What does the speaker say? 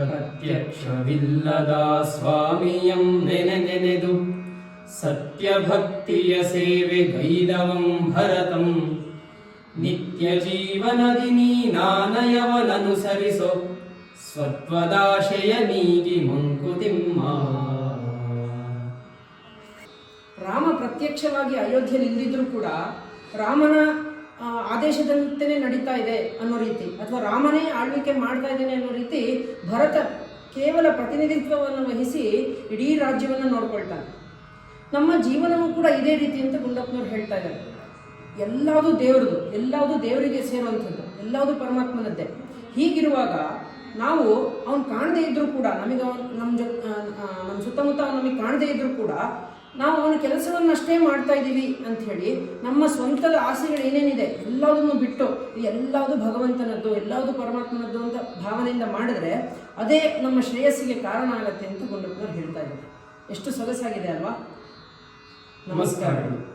ಪ್ರತ್ಯಕ್ಷವಿಲ್ಲದ ಸ್ವಾಮಿಯಂ ನೆನೆ ನೆನೆದು ಸತ್ಯಭಕ್ತಿಯ ಸೇವೆ ಭೈರವಂ ಭರತಂ. ನಿತ್ಯ ಜೀವನದಿ ನೀ ನಾನಯವನನುಸರಿಸೋ ಸ್ವತ್ವದಾಶಯ ನೀಗಿ ಮಂಕುತಿಮ್ಮ. ರಾಮ ಪ್ರತ್ಯಕ್ಷವಾಗಿ ಅಯೋಧ್ಯೆಯಲ್ಲಿ ಇಲ್ದಿದ್ರೂ ಕೂಡ ರಾಮನ ಆದೇಶದಂತೆ ನಡೀತಾ ಇದೆ ಅನ್ನೋ ರೀತಿ. ಅಥವಾ ರಾಮನೇ ಆಳ್ವಿಕೆ ಮಾಡ್ತಾ ಇದ್ದೇನೆ ಅನ್ನೋ ರೀತಿ ಭರತ ಕೇವಲ ಪ್ರತಿನಿಧಿತ್ವವನ್ನು ವಹಿಸಿ ಇಡೀ ರಾಜ್ಯವನ್ನು ನೋಡ್ಕೊಳ್ತಾನೆ. ನಮ್ಮ ಜೀವನವೂ ಕೂಡ ಇದೇ ರೀತಿ ಅಂತ ಗುಂಡಪ್ಪನವ್ರು ಹೇಳ್ತಾ ಇದ್ದಾರೆ. ಎಲ್ಲದೂ ದೇವರದು, ಎಲ್ಲದೂ ದೇವರಿಗೆ ಸೇರುವಂಥದ್ದು, ಎಲ್ಲದೂ ಪರಮಾತ್ಮನದ್ದೇ. ಹೀಗಿರುವಾಗ ನಾವು ಅವನು ಕಾಣದೇ ಇದ್ದರೂ ಕೂಡ, ನಮಗೆ ಅವನು ನಮ್ಮ ಜೊ ನಮ್ಮ ಸುತ್ತಮುತ್ತ ನಮಗೆ ಕಾಣದೇ ಇದ್ದರೂ ಕೂಡ ನಾವು ಅವನ ಕೆಲಸವನ್ನಷ್ಟೇ ಮಾಡ್ತಾ ಇದ್ದೀವಿ ಅಂತ ಹೇಳಿ ನಮ್ಮ ಸ್ವಂತದ ಆಸೆಗಳು ಏನೇನಿದೆ ಎಲ್ಲದನ್ನು ಬಿಟ್ಟು ಎಲ್ಲದು ಭಗವಂತನದ್ದು, ಎಲ್ಲದು ಪರಮಾತ್ಮನದ್ದು ಅಂತ ಭಾವನೆಯಿಂದ ಮಾಡಿದ್ರೆ ಅದೇ ನಮ್ಮ ಶ್ರೇಯಸ್ಸಿಗೆ ಕಾರಣ ಆಗತ್ತೆ ಅಂತ ಗುಂಡಪ್ಪನವ್ರು ಹೇಳ್ತಾ ಇದ್ದಾರೆ. ಎಷ್ಟು ಸೊಗಸಾಗಿದೆ ಅಲ್ವಾ? ನಮಸ್ಕಾರಗಳು.